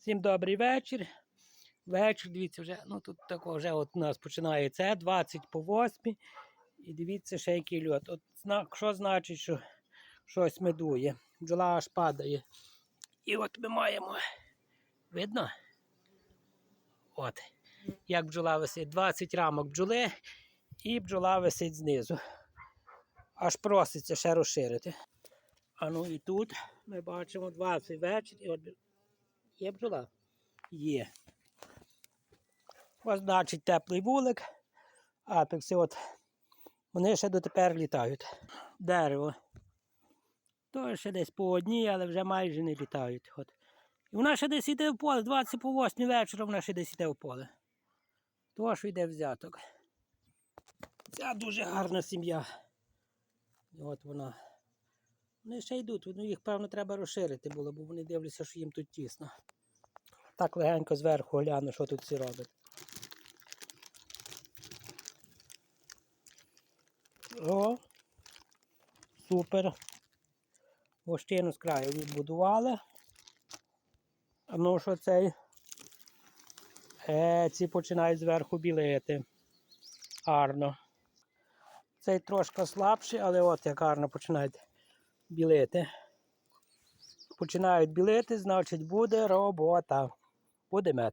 Всім добрий вечір. Вечір, дивіться, вже, ну тут тако вже от у нас починається 20 по 8. І дивіться, ще який льот. От що значить, що щось медує. Бджола аж падає. І от ми маємо. Видно? От. Як бджола висить. 20 рамок бджоли і бджола висить знизу. Аж проситься ще розширити. А ну і тут ми бачимо 20 вечір. І от Є бджола? Є. Ось значить теплий вулик. Апекси, от. Вони ще дотепер літають. Дерево. То ще десь по одній, але вже майже не літають. От. І вона ще десь йде в поле, 20 по 8 вечора вона ще десь йде в поле. То що йде взяток. Ця дуже гарна сім'я. От вона. Вони ще йдуть, ну їх, певно, треба розширити було, бо вони дивляться, що їм тут тісно. Так легенько зверху гляну, що тут всі роблять. О, супер. Вощину з краю відбудували. Ну що цей? Е, ці починають зверху білити. Гарно. Цей трошки слабший, але от як гарно починають білити. Починають білити, значить буде робота. Буде мед.